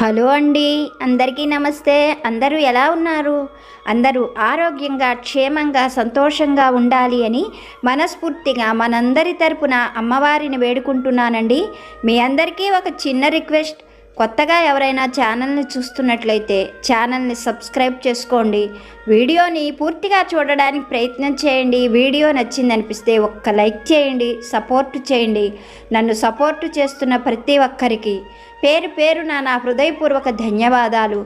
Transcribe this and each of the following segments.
Hello అండి అందరికీ నమస్తే. అందరూ ఎలా ఉన్నారు? అందరూ ఆరోగ్యంగా క్షేమంగా సంతోషంగా ఉండాలి అని మనస్ఫూర్తిగా మనందరి తరపున అమ్మవారిని వేడుకుంటున్నానండి. మీ అందరికీ ఒక చిన్న రిక్వెస్ట్. కొత్తగా ఎవరైనా ఛానల్ని చూస్తున్నట్లయితే ఛానల్ని సబ్స్క్రైబ్ చేసుకోండి. వీడియోని పూర్తిగా చూడడానికి ప్రయత్నం చేయండి. వీడియో నచ్చింది అనిపిస్తే ఒక్క లైక్ చేయండి సపోర్ట్ చేయండి. నన్ను సపోర్ట్ చేస్తున్న ప్రతి ఒక్కరికి పేరు పేరున నా హృదయపూర్వక ధన్యవాదాలు.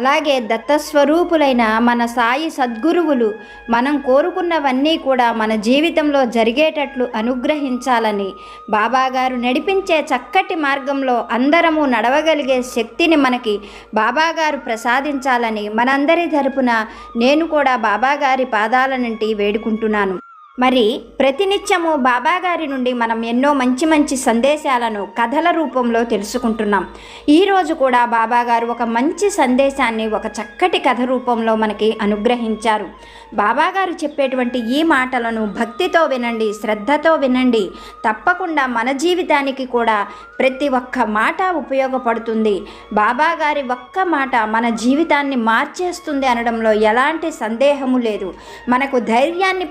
అలాగే దత్తస్వరూపులైన మన సాయి సద్గురువులు మనం కోరుకున్నవన్నీ కూడా మన జీవితంలో జరిగేటట్లు అనుగ్రహించాలని బాబాగారు నడిపించే చక్కటి మార్గంలో అందరము నడవగలిగే శక్తిని మనకి బాబాగారు ప్రసాదించాలని మనందరి తరపున నేను కూడా బాబాగారి పాదాల నుండి వేడుకుంటున్నాను. మరి ప్రతినిత్యము బాబాగారి నుండి మనం ఎన్నో మంచి మంచి సందేశాలను కథల రూపంలో తెలుసుకుంటున్నాం. ఈరోజు కూడా బాబాగారు ఒక మంచి సందేశాన్ని ఒక చక్కటి కథ రూపంలో మనకి అనుగ్రహించారు. బాబాగారు చెప్పేటువంటి ఈ మాటలను భక్తితో వినండి శ్రద్ధతో వినండి. తప్పకుండా మన జీవితానికి కూడా ప్రతి ఒక్క మాట ఉపయోగపడుతుంది. బాబాగారి ఒక్క మాట మన జీవితాన్ని మార్చేస్తుంది అనడంలో ఎలాంటి సందేహము లేదు. మనకు ధైర్యాన్ని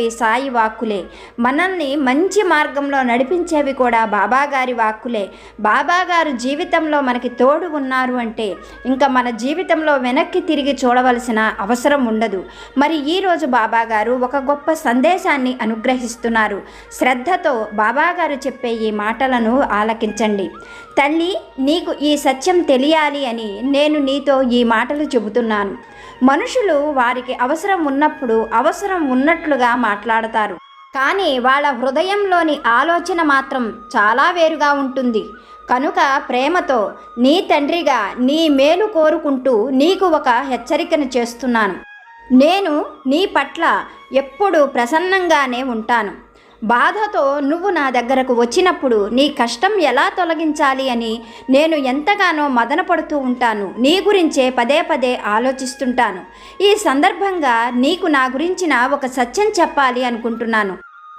ప్రసాదించేవి సాయి వాక్కులే. మనల్ని మంచి మార్గంలో నడిపించేవి కూడా బాబాగారి వాక్కులే. బాబాగారు జీవితంలో మనకి తోడు ఉన్నారు అంటే ఇంకా మన జీవితంలో వెనక్కి తిరిగి చూడవలసిన అవసరం ఉండదు. మరి ఈరోజు బాబాగారు ఒక గొప్ప సందేశాన్ని అనుగ్రహిస్తున్నారు. శ్రద్ధతో బాబాగారు చెప్పే ఈ మాటలను ఆలకించండి. తల్లి నీకు ఈ సత్యం తెలియాలి అని నేను నీతో ఈ మాటలు చెబుతున్నాను. మనుషులు వారికి అవసరం ఉన్నప్పుడు అవసరం ఉన్నట్లుగా మాట్లాడతారు. కానీ వాళ్ళ హృదయంలోని ఆలోచన మాత్రం చాలా వేరుగా ఉంటుంది. కనుక ప్రేమతో నీ తండ్రిగా నీ మేలు కోరుకుంటూ నీకు ఒక హెచ్చరికను చేస్తున్నాను. నేను నీ పట్ల ఎప్పుడు ప్రసన్నంగానే ఉంటాను. బాధతో నువ్వు నా దగ్గరకు వచ్చినప్పుడు నీ కష్టం ఎలా తొలగించాలి అని నేను ఎంతగానో మదనపడుతూ ఉంటాను. నీ గురించే పదే పదే ఆలోచిస్తుంటాను. ఈ సందర్భంగా నీకు నా గురించిన ఒక సత్యం చెప్పాలి అనుకుంటున్నాను.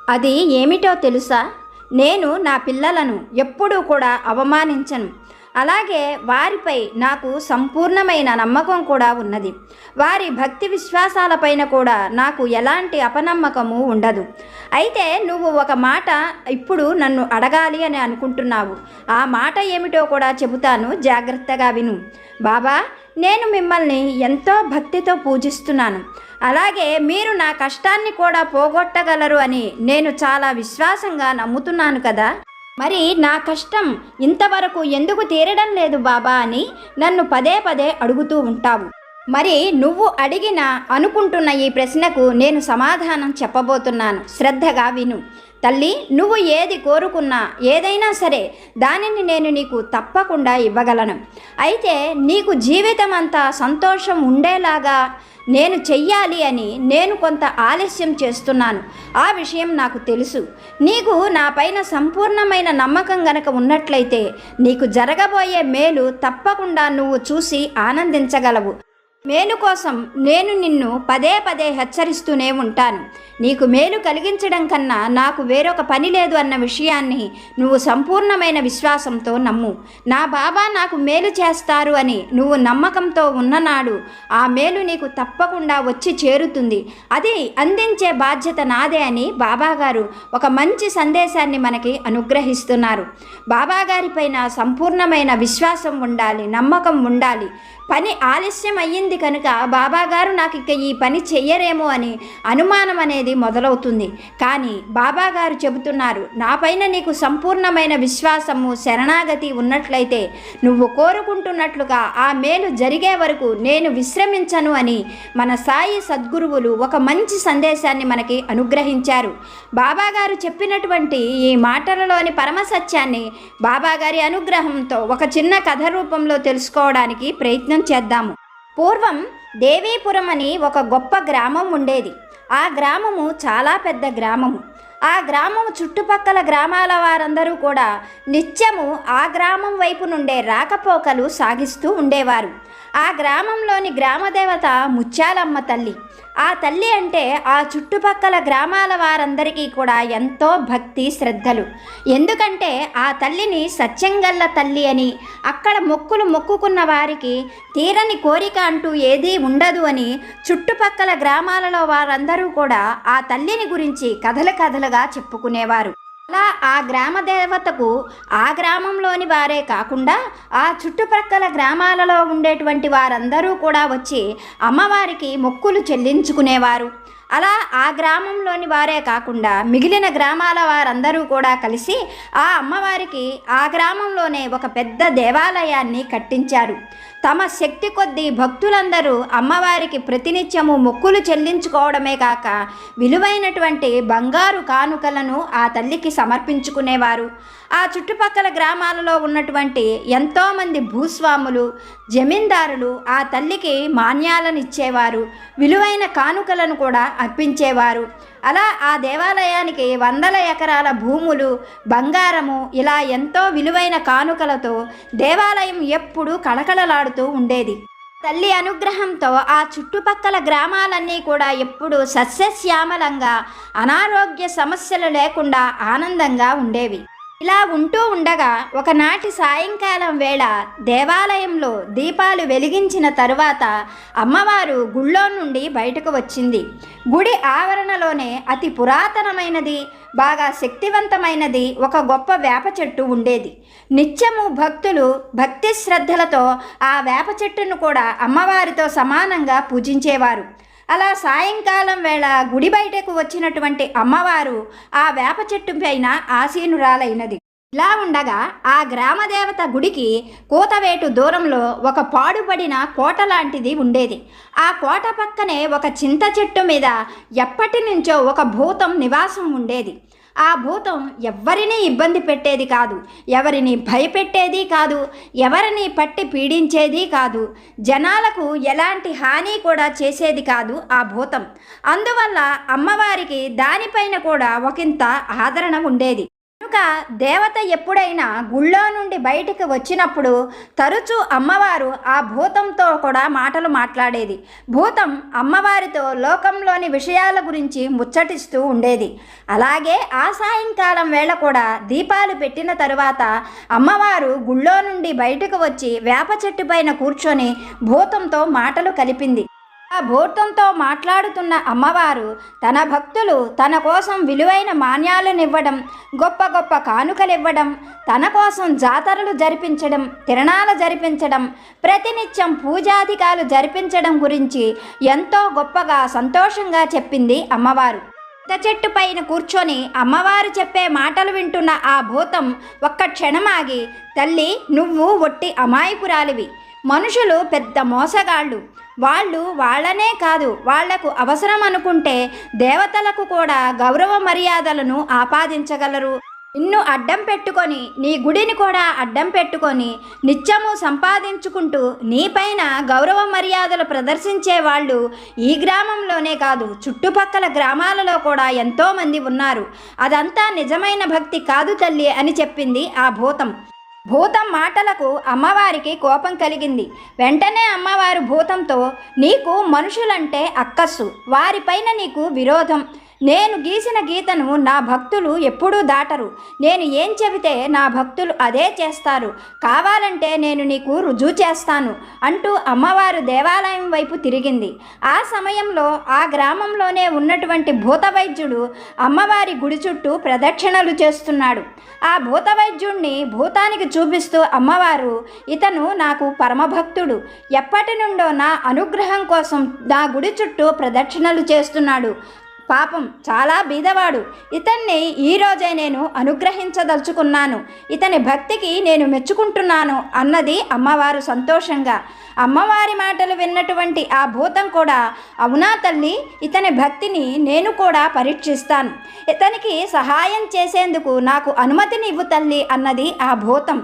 అది ఏమిటో తెలుసా? నేను నా పిల్లలను ఎప్పుడూ కూడా అవమానించను. అలాగే వారిపై నాకు సంపూర్ణమైన నమ్మకం కూడా ఉన్నది. వారి భక్తి విశ్వాసాలపైన కూడా నాకు ఎలాంటి అపనమ్మకము ఉండదు. అయితే నువ్వు ఒక మాట ఇప్పుడు నన్ను అడగాలి అని అనుకుంటున్నావు. ఆ మాట ఏమిటో కూడా చెబుతాను. జాగ్రత్తగా విను. బాబా నేను మిమ్మల్ని ఎంతో భక్తితో పూజిస్తున్నాను. అలాగే మీరు నా కష్టాన్ని కూడా పోగొట్టగలరు అని నేను చాలా విశ్వాసంగా నమ్ముతున్నాను కదా. మరి నా కష్టం ఇంతవరకు ఎందుకు తీరడం లేదు బాబా అని నన్ను పదే పదే అడుగుతూ ఉంటావు. మరి నువ్వు అడిగిన అనుకుంటున్న ఈ ప్రశ్నకు నేను సమాధానం చెప్పబోతున్నాను. శ్రద్ధగా విను. తల్లి నువ్వు ఏది కోరుకున్నా ఏదైనా సరే దానిని నేను నీకు తప్పకుండా ఇవ్వగలను. అయితే నీకు జీవితం అంతా సంతోషం ఉండేలాగా నేను చెయ్యాలి అని నేను కొంత ఆలస్యం చేస్తున్నాను. ఆ విషయం నాకు తెలుసు. నీకు నా పైన సంపూర్ణమైన నమ్మకం గనక ఉన్నట్లయితే నీకు జరగబోయే మేలు తప్పకుండా నువ్వు చూసి ఆనందించగలవు. మేలు కోసం నేను నిన్ను పదే పదే హెచ్చరిస్తూనే ఉంటాను. నీకు మేలు కలిగించడం కన్నా నాకు వేరొక పని లేదు అన్న విషయాన్ని నువ్వు సంపూర్ణమైన విశ్వాసంతో నమ్ము. నా బాబా నాకు మేలు చేస్తారు అని నువ్వు నమ్మకంతో ఉన్ననాడు ఆ మేలు నీకు తప్పకుండా వచ్చి చేరుతుంది. అది అందించే బాధ్యత నాదే అని బాబాగారు ఒక మంచి సందేశాన్ని మనకి అనుగ్రహిస్తున్నారు. బాబాగారిపైన సంపూర్ణమైన విశ్వాసం ఉండాలి నమ్మకం ఉండాలి. పని ఆలస్యం అయ్యింది కనుక బాబాగారు నాకు ఇక ఈ పని చెయ్యరేమో అని అనుమానం అనేది మొదలవుతుంది. కానీ బాబాగారు చెబుతున్నారు నాపైన నీకు సంపూర్ణమైన విశ్వాసము శరణాగతి ఉన్నట్లయితే నువ్వు కోరుకుంటున్నట్లుగా ఆ మేలు జరిగే వరకు నేను విశ్రమించను అని మన సాయి సద్గురువులు ఒక మంచి సందేశాన్ని మనకి అనుగ్రహించారు. బాబాగారు చెప్పినటువంటి ఈ మాటలలోని పరమసత్యాన్ని బాబాగారి అనుగ్రహంతో ఒక చిన్న కథ రూపంలో తెలుసుకోవడానికి ప్రయత్నం చేద్దాము. పూర్వం దేవీపురం అని ఒక గొప్ప గ్రామం ఉండేది. ఆ గ్రామము చాలా పెద్ద గ్రామము. ఆ గ్రామం చుట్టుపక్కల గ్రామాల వారందరూ కూడా నిత్యము ఆ గ్రామం వైపు నుండే రాకపోకలు సాగిస్తూ ఉండేవారు. ఆ గ్రామంలోని గ్రామదేవత ముత్యాలమ్మ తల్లి. ఆ తల్లి అంటే ఆ చుట్టుపక్కల గ్రామాల వారందరికీ కూడా ఎంతో భక్తి శ్రద్ధలు. ఎందుకంటే ఆ తల్లిని సత్యంగల్ల తల్లి అని అక్కడ మొక్కులు మొక్కుకున్న వారికి తీరని కోరిక అంటూ ఏదీ ఉండదు అని చుట్టుపక్కల గ్రామాలలో వారందరూ కూడా ఆ తల్లిని గురించి కథలు కథలుగా చెప్పుకునేవారు. అలా ఆ గ్రామ దేవతకు ఆ గ్రామంలోని వారే కాకుండా ఆ చుట్టుప్రక్కల గ్రామాలలో ఉండేటువంటి వారందరూ కూడా వచ్చి అమ్మవారికి మొక్కులు చెల్లించుకునేవారు. అలా ఆ గ్రామంలోని వారే కాకుండా మిగిలిన గ్రామాల వారందరూ కూడా కలిసి ఆ అమ్మవారికి ఆ గ్రామంలోనే ఒక పెద్ద దేవాలయాన్ని కట్టించారు. తమ శక్తి కొద్దీ భక్తులందరూ అమ్మవారికి ప్రతినిత్యము మొక్కులు చెల్లించుకోవడమే కాక విలువైనటువంటి బంగారు కానుకలను ఆ తల్లికి సమర్పించుకునేవారు. ఆ చుట్టుపక్కల గ్రామాలలో ఉన్నటువంటి ఎంతోమంది భూస్వాములు జమీందారులు ఆ తల్లికి మాన్యాలను ఇచ్చేవారు విలువైన కానుకలను కూడా అర్పించేవారు. అలా ఆ దేవాలయానికి వందల ఎకరాల భూములు బంగారము ఇలా ఎంతో విలువైన కానుకలతో దేవాలయం ఎప్పుడూ కళకళలాడుతూ ఉండేది. తల్లి అనుగ్రహంతో ఆ చుట్టుపక్కల గ్రామాలన్నీ కూడా ఎప్పుడూ సస్యశ్యామలంగా అనారోగ్య సమస్యలు లేకుండా ఆనందంగా ఉండేవి. ఇలా ఉంటూ ఉండగా ఒకనాటి సాయంకాలం వేళ దేవాలయంలో దీపాలు వెలిగించిన తరువాత అమ్మవారు గుళ్ళో నుండి బయటకు వచ్చింది. గుడి ఆవరణలోనే అతి పురాతనమైనది బాగా శక్తివంతమైనది ఒక గొప్ప వేప చెట్టు ఉండేది. నిత్యము భక్తులు భక్తి శ్రద్ధలతో ఆ వేప చెట్టును కూడా అమ్మవారితో సమానంగా పూజించేవారు. అలా సాయంకాలం వేళ గుడి బయటకు వచ్చినటువంటి అమ్మవారు ఆ వేప చెట్టు పైన ఆసీనురాలైనది. ఇలా ఉండగా ఆ గ్రామదేవత గుడికి కూతవేటు దూరంలో ఒక పాడుపడిన కోట లాంటిది ఉండేది. ఆ కోట పక్కనే ఒక చింత చెట్టు మీద ఎప్పటి నుంచో ఒక భూతం నివాసం ఉండేది. ఆ భూతం ఎవ్వరినీ ఇబ్బంది పెట్టేది కాదు. ఎవరిని భయపెట్టేది కాదు. ఎవరిని పట్టి పీడించేది కాదు. జనాలకు ఎలాంటి హాని కూడా చేసేది కాదు ఆ భూతం. అందువల్ల అమ్మవారికి దానిపైన కూడా ఒకంత ఆదరణ ఉండేది. కనుక దేవత ఎప్పుడైనా గుళ్ళో నుండి బయటికి వచ్చినప్పుడు తరచూ అమ్మవారు ఆ భూతంతో కూడా మాటలు మాట్లాడేది. భూతం అమ్మవారితో లోకంలోని విషయాల గురించి ముచ్చటిస్తూ ఉండేది. అలాగే ఆ సాయంకాలం వేళ కూడా దీపాలు పెట్టిన తరువాత అమ్మవారు గుళ్ళో నుండి బయటకు వచ్చి వేప చెట్టు పైన కూర్చొని భూతంతో మాటలు కలిపింది. ఆ భూతంతో మాట్లాడుతున్న అమ్మవారు తన భక్తులు తన కోసం విలువైన మాన్యాలనివ్వడం గొప్ప గొప్ప కానుకలివ్వడం తన కోసం జాతరలు జరిపించడం తిరణాలు జరిపించడం ప్రతినిత్యం పూజాధికాలు జరిపించడం గురించి ఎంతో గొప్పగా సంతోషంగా చెప్పింది అమ్మవారు. పెద్ద చెట్టు పైన కూర్చొని అమ్మవారు చెప్పే మాటలు వింటున్న ఆ భూతం ఒక్క క్షణమాగి తల్లి నువ్వు ఒట్టి అమాయకురాలివి. మనుషులు పెద్ద మోసగాళ్ళు. వాళ్ళు వాళ్ళనే కాదు వాళ్ళకు అవసరం అనుకుంటే దేవతలకు కూడా గౌరవ మర్యాదలను ఆపాదించగలరు. నిన్ను అడ్డం పెట్టుకొని నీ గుడిని కూడా అడ్డం పెట్టుకొని నిత్యము సంపాదించుకుంటూ నీపైన గౌరవ మర్యాదలు ప్రదర్శించే వాళ్ళు ఈ గ్రామంలోనే కాదు చుట్టుపక్కల గ్రామాలలో కూడా ఎంతోమంది ఉన్నారు. అదంతా నిజమైన భక్తి కాదు తల్లి అని చెప్పింది ఆ భూతం. భూతం మాటలకు అమ్మవారికి కోపం కలిగింది. వెంటనే అమ్మవారు భూతంతో నీకు మనుషులంటే అక్కస్సు వారిపైన నీకు విరోధం. నేను గీసిన గీతను నా భక్తులు ఎప్పుడూ దాటరు. నేను ఏం చెబితే నా భక్తులు అదే చేస్తారు. కావాలంటే నేను నీకు రుజువు చేస్తాను అంటూ అమ్మవారు దేవాలయం వైపు తిరిగింది. ఆ సమయంలో ఆ గ్రామంలోనే ఉన్నటువంటి భూత వైద్యుడు అమ్మవారి గుడి చుట్టూ ప్రదక్షిణలు చేస్తున్నాడు. ఆ భూత వైద్యుణ్ణి భూతానికి చూపిస్తూ అమ్మవారు ఇతను నాకు పరమభక్తుడు. ఎప్పటి నుండో నా అనుగ్రహం కోసం నా గుడి చుట్టూ ప్రదక్షిణలు చేస్తున్నాడు. పాపం చాలా బీదవాడు. ఇతన్ని ఈరోజే నేను అనుగ్రహించదలుచుకున్నాను. ఇతని భక్తికి నేను మెచ్చుకుంటున్నాను అన్నది అమ్మవారు సంతోషంగా. అమ్మవారి మాటలు విన్నటువంటి ఆ భూతం కూడా అవునా తల్లి? ఇతని భక్తిని నేను కూడా పరీక్షిస్తాను. ఇతనికి సహాయం చేసేందుకు నాకు అనుమతినివ్వు తల్లి అన్నది ఆ భూతం.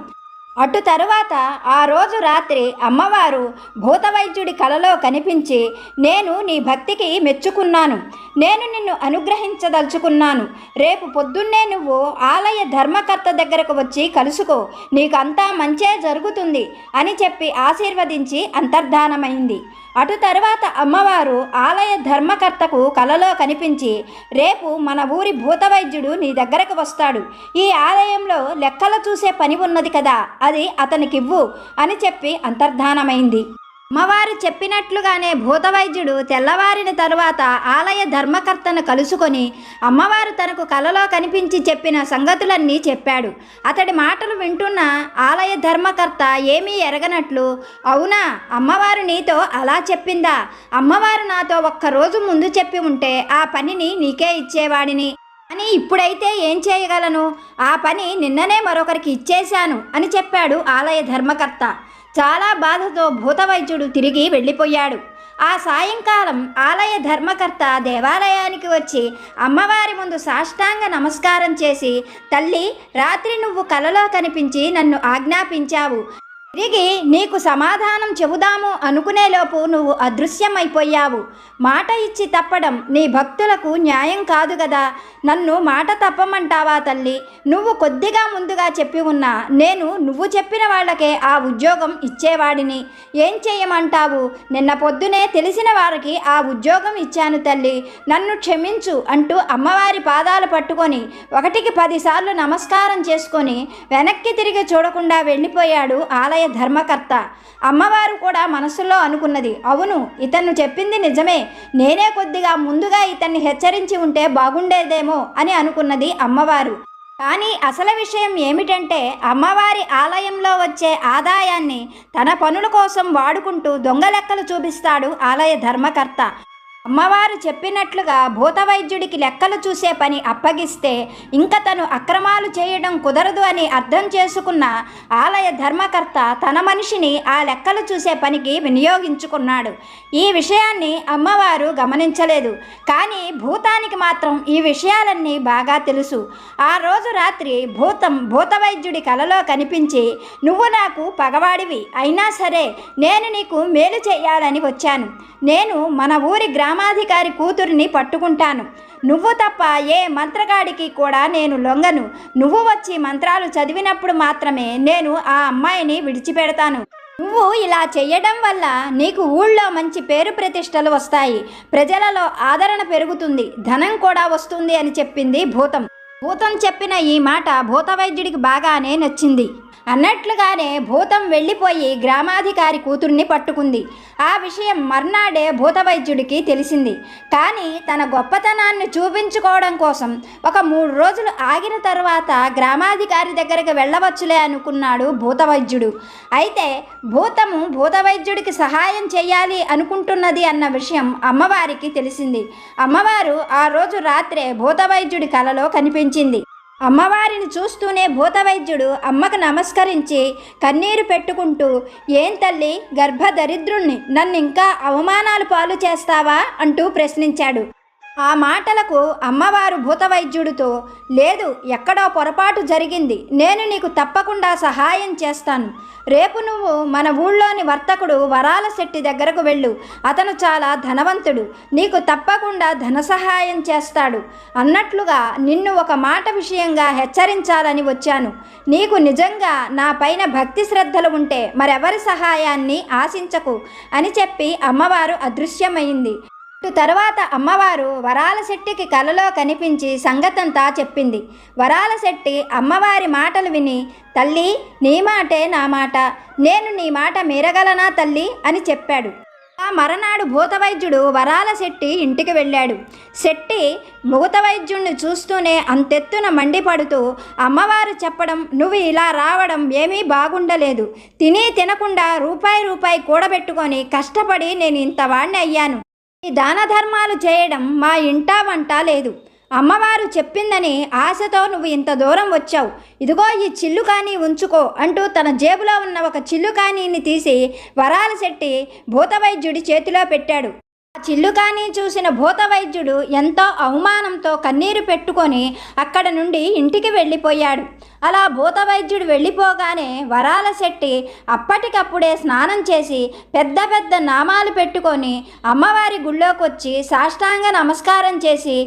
అటు తరువాత ఆ రోజు రాత్రి అమ్మవారు భూతవైద్యుడి కలలో కనిపించి నేను నీ భక్తికి మెచ్చుకున్నాను. నేను నిన్ను అనుగ్రహించదలుచుకున్నాను. రేపు పొద్దున్నే నువ్వు ఆలయ ధర్మకర్త దగ్గరకు వచ్చి కలుసుకో. నీకంతా మంచే జరుగుతుంది అని చెప్పి ఆశీర్వదించి అంతర్ధానమైంది. అటు తర్వాత అమ్మవారు ఆలయ ధర్మకర్తకు కలలో కనిపించి రేపు మన ఊరి భూతవైద్యుడు నీ దగ్గరకు వస్తాడు. ఈ ఆలయంలో లెక్కలు చూసే పని ఉన్నది కదా అది అతనికివ్వు అని చెప్పి అంతర్ధానమైంది. అమ్మవారు చెప్పినట్లుగానే భూతవైద్యుడు తెల్లవారిన తరువాత ఆలయ ధర్మకర్తను కలుసుకొని అమ్మవారు తనకు కలలో కనిపించి చెప్పిన సంగతులన్నీ చెప్పాడు. అతడి మాటలు వింటున్న ఆలయ ధర్మకర్త ఏమీ ఎరగనట్లు అవునా అమ్మవారు నీతో అలా చెప్పిందా? అమ్మవారు నాతో ఒక్కరోజు ముందు చెప్పి ఉంటే ఆ పనిని నీకే ఇచ్చేవాడిని. అని ఇప్పుడైతే ఏం చేయగలను? ఆ పని నిన్ననే మరొకరికి ఇచ్చేశాను అని చెప్పాడు ఆలయ ధర్మకర్త. చాలా బాధతో భూతవైద్యుడు తిరిగి వెళ్ళిపోయాడు. ఆ సాయంకాలం ఆలయ ధర్మకర్త దేవాలయానికి వచ్చి అమ్మవారి ముందు సాష్టాంగ నమస్కారం చేసి తల్లి రాత్రి నువ్వు కలలో కనిపించి నన్ను ఆజ్ఞాపించావు. తిరిగి నీకు సమాధానం చెబుదాము అనుకునేలోపు నువ్వు అదృశ్యమైపోయావు. మాట ఇచ్చి తప్పడం నీ భక్తులకు న్యాయం కాదు కదా నన్ను మాట తప్పమంటావా తల్లి? నువ్వు కొద్దిగా ముందుగా చెప్పి ఉన్నా. నేను నువ్వు చెప్పిన వాళ్ళకే ఆ ఉద్యోగం ఇచ్చేవాడిని. ఏం చేయమంటావు? నిన్న పొద్దునే తెలిసిన వారికి ఆ ఉద్యోగం ఇచ్చాను తల్లి. నన్ను క్షమించు అంటూ అమ్మవారి పాదాలు పట్టుకొని ఒకటికి పదిసార్లు నమస్కారం చేసుకొని వెనక్కి తిరిగి చూడకుండా వెళ్ళిపోయాడు ఆలయ ధర్మకర్త. అమ్మవారు కూడా మనసులో అనుకున్నది. అవును ఇతను చెప్పింది నిజమే. నేనే కొద్దిగా ముందుగా ఇతన్ని హెచ్చరించి ఉంటే బాగుండేదేమో అని అనుకున్నది అమ్మవారు. కానీ అసలు విషయం ఏమిటంటే అమ్మవారి ఆలయంలో వచ్చే ఆదాయాన్ని తన పనుల కోసం వాడుకుంటూ దొంగ లెక్కలు చూపిస్తాడు ఆలయ ధర్మకర్త. అమ్మవారు చెప్పినట్లుగా భూతవైద్యుడికి లెక్కలు చూసే పని అప్పగిస్తే ఇంక తను అక్రమాలు చేయడం కుదరదు అని అర్థం చేసుకున్న ఆలయ ధర్మకర్త తన మనిషిని ఆ లెక్కలు చూసే పనికి వినియోగించుకున్నాడు. ఈ విషయాన్ని అమ్మవారు గమనించలేదు. కానీ భూతానికి మాత్రం ఈ విషయాలన్నీ బాగా తెలుసు. ఆ రోజు రాత్రి భూతం భూతవైద్యుడి కలలో కనిపించి నువ్వు నాకు పగవాడివి అయినా సరే నేను నీకు మేలు చేయాలని వచ్చాను. నేను మన ఊరి గ్రామాధికారి కూతురిని పట్టుకుంటాను. నువ్వు తప్ప ఏ మంత్రగాడికి కూడా నేను లొంగను. నువ్వు వచ్చి మంత్రాలు చదివినప్పుడు మాత్రమే నేను ఆ అమ్మాయిని విడిచిపెడతాను. నువ్వు ఇలా చేయడం వల్ల నీకు ఊళ్ళో మంచి పేరు ప్రతిష్టలు వస్తాయి. ప్రజలలో ఆదరణ పెరుగుతుంది. ధనం కూడా వస్తుంది అని చెప్పింది భూతం. భూతం చెప్పిన ఈ మాట భూతవైద్యుడికి బాగానే నచ్చింది. అన్నట్లుగానే భూతం వెళ్ళిపోయి గ్రామాధికారి కూతుర్ని పట్టుకుంది. ఆ విషయం మర్నాడే భూతవైద్యుడికి తెలిసింది. కానీ తన గొప్పతనాన్ని చూపించుకోవడం కోసం ఒక మూడు రోజులు ఆగిన తర్వాత గ్రామాధికారి దగ్గరికి వెళ్ళవచ్చులే అనుకున్నాడు భూతవైద్యుడు. అయితే భూతము భూతవైద్యుడికి సహాయం చేయాలి అనుకుంటున్నది అన్న విషయం అమ్మవారికి తెలిసింది. అమ్మవారు ఆ రోజు రాత్రే భూతవైద్యుడి కలలో కనిపించింది. అమ్మవారిని చూస్తూనే భూతవైద్యుడు అమ్మకు నమస్కరించి కన్నీరు పెట్టుకుంటూ ఏం తల్లి గర్భదరిద్రుణ్ణి నన్ను ఇంకా అవమానాలు పాలు చేస్తావా? అంటూ ప్రశ్నించాడు. ఆ మాటలకు అమ్మవారు భూతవైద్యుడితో లేదు ఎక్కడో పొరపాటు జరిగింది. నేను నీకు తప్పకుండా సహాయం చేస్తాను. రేపు నువ్వు మన ఊళ్ళోని వర్తకుడు వరాల శెట్టి దగ్గరకు వెళ్ళు. అతను చాలా ధనవంతుడు. నీకు తప్పకుండా ధన సహాయం చేస్తాడు. అన్నట్లుగా నిన్ను ఒక మాట విషయంగా హెచ్చరించాలని వచ్చాను. నీకు నిజంగా నా పైన భక్తి శ్రద్ధలు ఉంటే మరెవరి సహాయాన్ని ఆశించకు అని చెప్పి అమ్మవారు అదృశ్యమైంది. తర్వాత అమ్మవారు వరాల శెట్టికి కలలో కనిపించి సంగతంతా చెప్పింది. వరాల శెట్టి అమ్మవారి మాటలు విని తల్లి నీ మాటే నా మాట. నేను నీ మాట మీరగలనా తల్లి? అని చెప్పాడు. ఆ మరనాడు భూతవైద్యుడు వరాల శెట్టి ఇంటికి వెళ్ళాడు. శెట్టి భూతవైద్యుణ్ణి చూస్తూనే అంతెత్తున మండిపడుతూ అమ్మవారు చెప్పడం నువ్వు ఇలా రావడం ఏమీ బాగుండలేదు. తిని తినకుండా రూపాయి రూపాయి కూడబెట్టుకొని కష్టపడి నేను ఇంత వాణ్ణి అయ్యాను. దాన ధర్మాలు చేయడం మా ఇంటా వంట లేదు. అమ్మవారు చెప్పిందని ఆశతో నువ్వు ఇంత దూరం వచ్చావు. ఇదిగో ఈ చిల్లు కానీ ఉంచుకో అంటూ తన జేబులో ఉన్న ఒక చిల్లు కానీని తీసి వరాల శెట్టి భూతవైద్యుడి చేతిలో పెట్టాడు. చిల్లుకాని చూసిన భూత వైద్యుడు ఎంతో అవమానంతో కన్నీరు పెట్టుకొని అక్కడ నుండి ఇంటికి వెళ్ళిపోయాడు. అలా భూత వైద్యుడు వెళ్ళిపోగానే వరాల శెట్టి అప్పటికప్పుడే స్నానం చేసి పెద్ద పెద్ద నామాలు పెట్టుకొని అమ్మవారి గుళ్ళోకి వచ్చి సాష్టాంగ నమస్కారం చేసి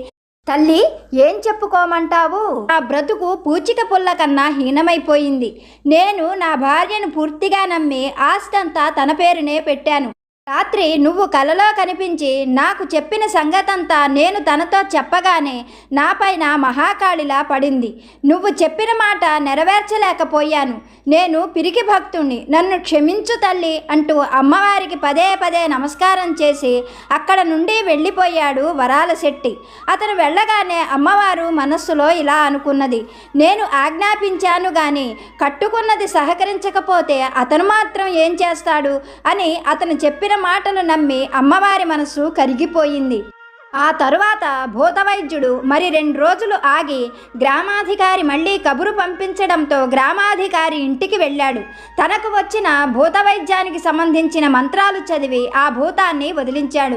తల్లి ఏం చెప్పుకోమంటావు? నా బ్రతుకు పూచిక పుల్ల కన్నా హీనమైపోయింది. నేను నా భార్యను పూర్తిగా నమ్మి ఆస్తంతా తన పేరునే పెట్టాను. రాత్రి నువ్వు కలలో కనిపించి నాకు చెప్పిన సంగతంతా నేను తనతో చెప్పగానే నాపైన మహాకాళిలా పడింది. నువ్వు చెప్పిన మాట నెరవేర్చలేకపోయాను. నేను పిరికి భక్తుణ్ణి. నన్ను క్షమించు తల్లి అంటూ అమ్మవారికి పదే పదే నమస్కారం చేసి అక్కడ నుండి వెళ్ళిపోయాడు వరాల శెట్టి. అతను వెళ్ళగానే అమ్మవారు మనస్సులో ఇలా అనుకున్నది. నేను ఆజ్ఞాపించాను గాని కట్టుకున్నది సహకరించకపోతే అతను మాత్రం ఏం చేస్తాడు అని అతను చెప్పిన మాటలు నమ్మి అమ్మవారి మనసు కరిగిపోయింది. ఆ తరువాత భూతవైద్యుడు మరి రెండు రోజులు ఆగి గ్రామాధికారి మళ్ళీ కబురు పంపించడంతో గ్రామాధికారి ఇంటికి వెళ్ళాడు. తనకు వచ్చిన భూతవైద్యానికి సంబంధించిన మంత్రాలు చదివి ఆ భూతాన్ని వదిలించాడు.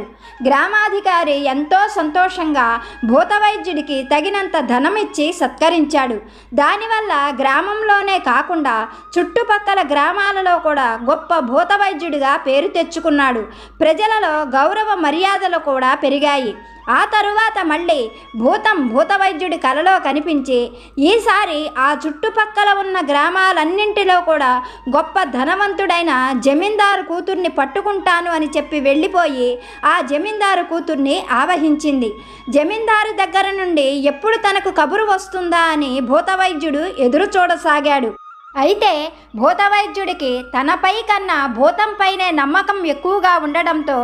గ్రామాధికారి ఎంతో సంతోషంగా భూతవైద్యుడికి తగినంత ధనం ఇచ్చి సత్కరించాడు. దానివల్ల గ్రామంలోనే కాకుండా చుట్టుపక్కల గ్రామాలలో కూడా గొప్ప భూతవైద్యుడిగా పేరు తెచ్చుకున్నాడు. ప్రజలలో గౌరవ మర్యాదలు కూడా పెరిగాయి. ఆ తరువాత మళ్ళీ భూతం భూతవైద్యుడి కలలో కనిపించి ఈసారి ఆ చుట్టుపక్కల ఉన్న గ్రామాలన్నింటిలో కూడా గొప్ప ధనవంతుడైన జమీందారు కూతుర్ని పట్టుకుంటాను అని చెప్పి వెళ్ళిపోయి ఆ జమీందారు కూతుర్ని ఆవహించింది. జమీందారు దగ్గర నుండి ఎప్పుడు తనకు కబురు వస్తుందా అని భూతవైద్యుడు ఎదురు చూడసాగాడు. అయితే భూతవైద్యుడికి తనపై కన్నా భూతంపైనే నమ్మకం ఎక్కువగా ఉండడంతో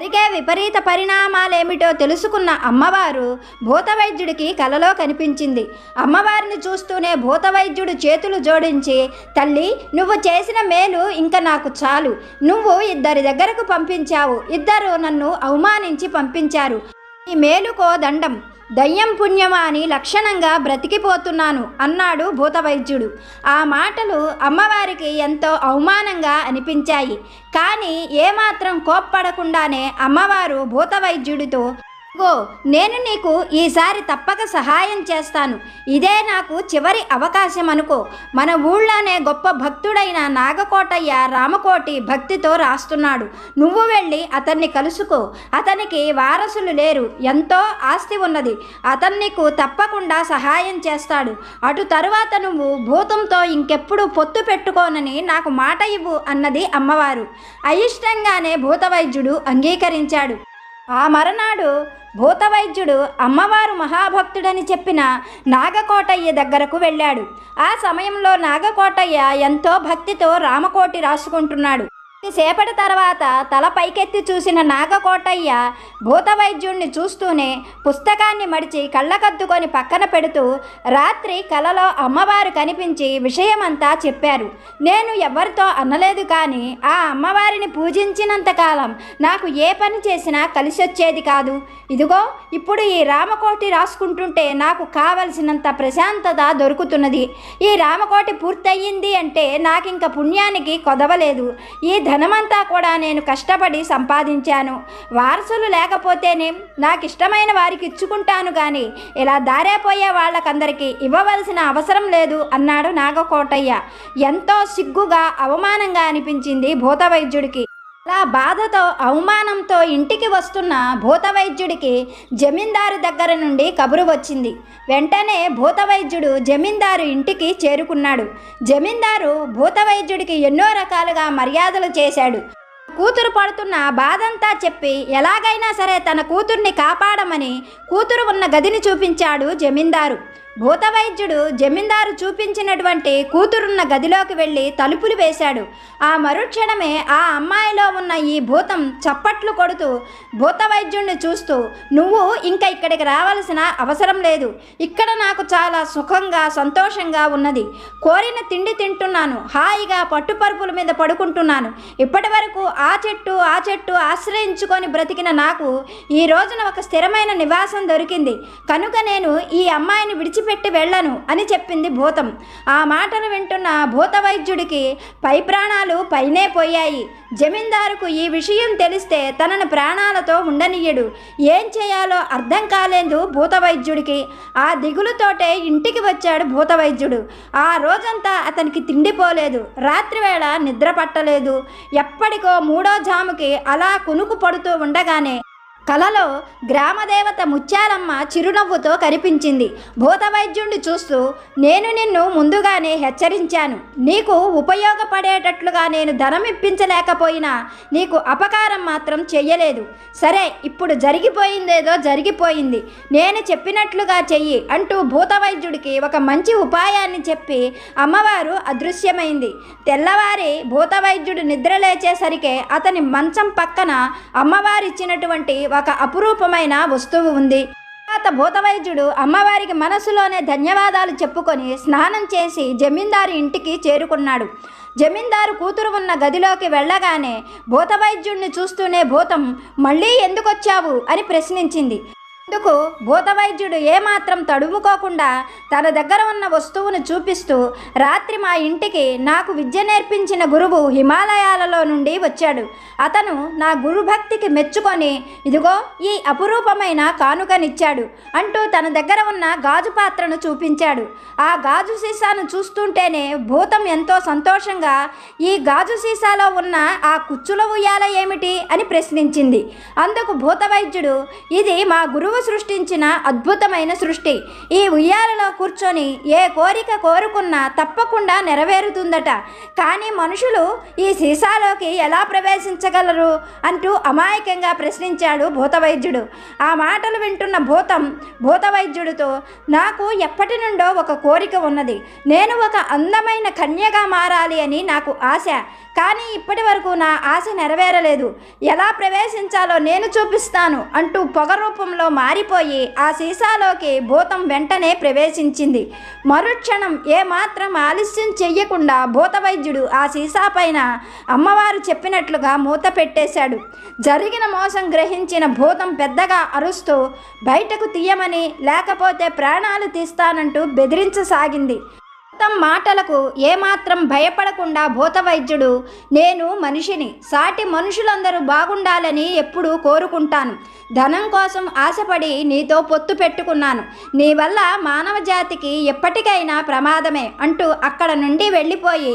జరిగే విపరీత పరిణామాలేమిటో తెలుసుకున్న అమ్మవారు భూతవైద్యుడికి కలలో కనిపించింది. అమ్మవారిని చూస్తూనే భూతవైద్యుడు చేతులు జోడించి తల్లి నువ్వు చేసిన మేలు ఇంకా నాకు చాలు. నువ్వు ఇద్దరి దగ్గరకు పంపించావు. ఇద్దరు నన్ను అవమానించి పంపించారు. ఈ మేలుకో దండం. దయ్యం పుణ్యమా అని లక్షణంగా బ్రతికిపోతున్నాను అన్నాడు భూతవైద్యుడు. ఆ మాటలు అమ్మవారికి ఎంతో అవమానంగా అనిపించాయి. కానీ ఏమాత్రం కోప్పడకుండానే అమ్మవారు భూతవైద్యుడితో గో నేను నీకు ఈసారి తప్పక సహాయం చేస్తాను. ఇదే నాకు చివరి అవకాశం అనుకో మన ఊళ్ళోనే గొప్ప భక్తుడైన నాగకోటయ్య రామకోటి భక్తితో రాస్తున్నాడు. నువ్వు వెళ్ళి అతన్ని కలుసుకో. అతనికి వారసులు లేరు. ఎంతో ఆస్తి ఉన్నది. అతను నీకు తప్పకుండా సహాయం చేస్తాడు. అటు తరువాత నువ్వు భూతంతో ఇంకెప్పుడు పొత్తు పెట్టుకోనని నాకు మాట ఇవ్వు అన్నది అమ్మవారు. అయిష్టంగానే భూతవైద్యుడు అంగీకరించాడు. ఆ మరునాడు భూతవైద్యుడు అమ్మవారు మహాభక్తుడని చెప్పిన నాగకోటయ్య దగ్గరకు వెళ్ళాడు. ఆ సమయంలో నాగకోటయ్య ఎంతో భక్తితో రామకోటి రాసుకుంటున్నాడు. సేపటి తర్వాత తల పైకెత్తి చూసిన నాగకోటయ్య భూతవైద్యుణ్ణి చూస్తూనే పుస్తకాన్ని మడిచి కళ్ళకద్దుకొని పక్కన పెడుతూ రాత్రి కలలో అమ్మవారు కనిపించి విషయమంతా చెప్పారు. నేను ఎవరితో అనలేదు కానీ ఆ అమ్మవారిని పూజించినంతకాలం నాకు ఏ పని చేసినా కలిసొచ్చేది కాదు. ఇదిగో ఇప్పుడు ఈ రామకోటి రాసుకుంటుంటే నాకు కావలసినంత ప్రశాంతత దొరుకుతున్నది. ఈ రామకోటి పూర్తయింది అంటే నాకింక పుణ్యానికి కొదవలేదు. ఈ ధనమంతా కూడా నేను కష్టపడి సంపాదించాను. వారసులు లేకపోతేనే నాకు ఇష్టమైన వారికి ఇచ్చుకుంటాను కానీ ఇలా దారేపోయే వాళ్ళకందరికీ ఇవ్వవలసిన అవసరం లేదు అన్నాడు నాగకోటయ్య. ఎంతో సిగ్గుగా అవమానంగా అనిపించింది భూతవైద్యుడికి. అలా బాధతో అవమానంతో ఇంటికి వస్తున్న భూతవైద్యుడికి జమీందారు దగ్గర నుండి కబురు వచ్చింది. వెంటనే భూతవైద్యుడు జమీందారు ఇంటికి చేరుకున్నాడు. జమీందారు భూతవైద్యుడికి ఎన్నో రకాలుగా మర్యాదలు చేశాడు. కూతురు పడుతున్న బాధంతా చెప్పి ఎలాగైనా సరే తన కూతుర్ని కాపాడమని కూతురు ఉన్న గదిని చూపించాడు జమీందారు. భూతవైద్యుడు జమీందారు చూపించినటువంటి కూతురున్న గదిలోకి వెళ్ళి తలుపులు వేశాడు. ఆ మరుక్షణమే ఆ అమ్మాయిలో ఉన్న ఈ భూతం చప్పట్లు కొడుతూ భూతవైద్యుణ్ణి చూస్తూ నువ్వు ఇంకా ఇక్కడికి రావాల్సిన అవసరం లేదు. ఇక్కడ నాకు చాలా సుఖంగా సంతోషంగా ఉన్నది. కోరిన తిండి తింటున్నాను. హాయిగా పట్టుపరుపుల మీద పడుకుంటున్నాను. ఇప్పటి వరకు ఆ చెట్టు ఆ చెట్టు ఆశ్రయించుకొని బ్రతికిన నాకు ఈ రోజున ఒక స్థిరమైన నివాసం దొరికింది. కనుక నేను ఈ అమ్మాయిని విడిచిపెట్టి విడిచిపెట్టి వెళ్ళను అని చెప్పింది భూతం. ఆ మాటలు వింటున్న భూత వైద్యుడికి పై ప్రాణాలు పైనే పోయాయి. జమీందారుకు ఈ విషయం తెలిస్తే తనను ప్రాణాలతో ఉండనీయడు. ఏం చేయాలో అర్థం కాలేదు భూత వైద్యుడికి ఆ దిగులుతోటే ఇంటికి వచ్చాడు భూత వైద్యుడు ఆ రోజంతా అతనికి తిండిపోలేదు. రాత్రివేళ నిద్ర పట్టలేదు. ఎప్పటికో మూడో జాముకి అలా కునుకు పడుతూ ఉండగానే కలలో గ్రామదేవత ముత్యాలమ్మ చిరునవ్వుతో కనిపించింది. భూతవైద్యుణ్ణి చూస్తూ నేను నిన్ను ముందుగానే హెచ్చరించాను. నీకు ఉపయోగపడేటట్లుగా నేను ధనం ఇప్పించలేకపోయినా నీకు అపకారం మాత్రం చెయ్యలేదు. సరే ఇప్పుడు జరిగిపోయిందేదో జరిగిపోయింది. నేను చెప్పినట్లుగా చెయ్యి అంటూ భూత వైద్యుడికి ఒక మంచి ఉపాయాన్ని చెప్పి అమ్మవారు అదృశ్యమైంది. తెల్లవారి భూత వైద్యుడు నిద్రలేచేసరికే అతని మంచం పక్కన అమ్మవారిచ్చినటువంటి ఒక అపురూపమైన వస్తువు ఉంది. తర్వాత భూతవైద్యుడు అమ్మవారికి మనసులోనే ధన్యవాదాలు చెప్పుకొని స్నానం చేసి జమీందారు ఇంటికి చేరుకున్నాడు. జమీందారు కూతురు ఉన్న గదిలోకి వెళ్ళగానే భూతవైద్యుడిని చూస్తూనే భూతం మళ్ళీ ఎందుకొచ్చావు? అని ప్రశ్నించింది. అందుకు భూతవైద్యుడు ఏమాత్రం తడుముకోకుండా తన దగ్గర ఉన్న వస్తువును చూపిస్తూ రాత్రి మా ఇంటికి నాకు విద్య నేర్పించిన గురువు హిమాలయాలలో నుండి వచ్చాడు. అతను నా గురుభక్తికి మెచ్చుకొని ఇదిగో ఈ అపురూపమైన కానుకనిచ్చాడు అంటూ తన దగ్గర ఉన్న గాజు పాత్రను చూపించాడు. ఆ గాజు సీసాను చూస్తుంటేనే భూతం ఎంతో సంతోషంగా ఈ గాజు సీసాలో ఉన్న ఆ కుచ్చుల ఉయ్యాల ఏమిటి? అని ప్రశ్నించింది. అందుకు భూతవైద్యుడు ఇది మా గురువు సృష్టించిన అద్భుతమైన సృష్టి. ఈ ఉయ్యాలలో కూర్చొని ఏ కోరిక కోరుకున్నా తప్పకుండా నెరవేరుతుందట. కానీ మనుషులు ఈ సీసాలోకి ఎలా ప్రవేశించగలరు అంటూ అమాయకంగా ప్రశ్నించాడు భూతవైద్యుడు. ఆ మాటలు వింటున్న భూతం భూతవైద్యుడితో నాకు ఎప్పటి నుండో ఒక కోరిక ఉన్నది. నేను ఒక అందమైన కన్యగా మారాలి అని నాకు ఆశ. కానీ ఇప్పటి వరకు నా ఆశ నెరవేరలేదు. ఎలా ప్రవేశించాలో నేను చూపిస్తాను అంటూ పొగ రూపంలో మారిపోయి ఆ సీసాలోకి భూతం వెంటనే ప్రవేశించింది. మరుక్షణం ఏమాత్రం ఆలస్యం చెయ్యకుండా భూత వైద్యుడు ఆ సీసా పైన అమ్మవారు చెప్పినట్లుగా మూత పెట్టేశాడు. జరిగిన మోసం గ్రహించిన భూతం పెద్దగా అరుస్తూ బయటకు తీయమని లేకపోతే ప్రాణాలు తీస్తానంటూ బెదిరించసాగింది. మొత్తం మాటలకు ఏమాత్రం భయపడకుండా భూతవైద్యుడు నేను మనిషిని సాటి మనుషులందరూ బాగుండాలని ఎప్పుడూ కోరుకుంటాను. ధనం కోసం ఆశపడి నీతో పొత్తు పెట్టుకున్నాను. నీ వల్ల మానవ జాతికి ఎప్పటికైనా ప్రమాదమే అంటూ అక్కడ నుండి వెళ్ళిపోయి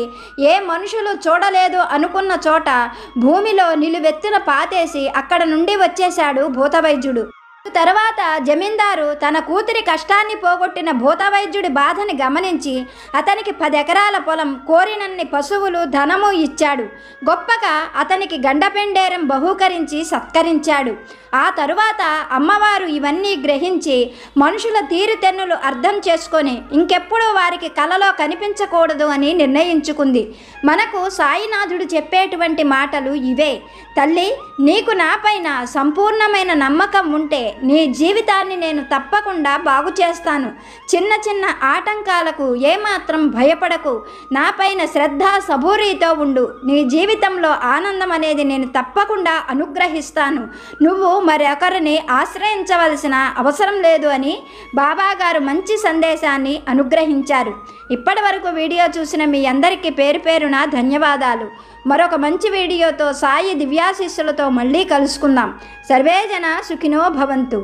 ఏ మనుషులు చూడలేదు అనుకున్న చోట భూమిలో నిలువెత్తున పాతేసి అక్కడ నుండి వచ్చేశాడు భూతవైద్యుడు. తర్వాత జమీందారు తన కూతురి కష్టాన్ని పోగొట్టిన భూతవైద్యుడి బాధని గమనించి అతనికి పది ఎకరాల పొలం కోరినన్ని పశువులు ధనము ఇచ్చాడు. గొప్పగా అతనికి గండపెండేరం బహూకరించి సత్కరించాడు. ఆ తరువాత అమ్మవారు ఇవన్నీ గ్రహించి మనుషుల తీరుతెన్నులు అర్థం చేసుకొని ఇంకెప్పుడు వారికి కలలో కనిపించకూడదు అని నిర్ణయించుకుంది. మనకు సాయినాథుడు చెప్పేటువంటి మాటలు ఇవే. తల్లి నీకు నాపైన సంపూర్ణమైన నమ్మకం ఉంటే నీ జీవితాన్ని నేను తప్పకుండా బాగు చేస్తాను. చిన్న చిన్న ఆటంకాలకు ఏమాత్రం భయపడకు. నాపైన శ్రద్ధ సబూరితో ఉండు. నీ జీవితంలో ఆనందం అనేది నేను తప్పకుండా అనుగ్రహిస్తాను. నువ్వు మరొకరిని ఆశ్రయించవలసిన అవసరం లేదు అని బాబాగారు మంచి సందేశాన్ని అనుగ్రహించారు. ఇప్పటి వరకు వీడియో చూసిన మీ అందరికీ పేరు పేరున ధన్యవాదాలు. మరొక మంచి వీడియోతో సాయి దివ్యాశిస్సులతో మళ్ళీ కలుసుకుందాం. సర్వేజన సుఖినో భవంతు.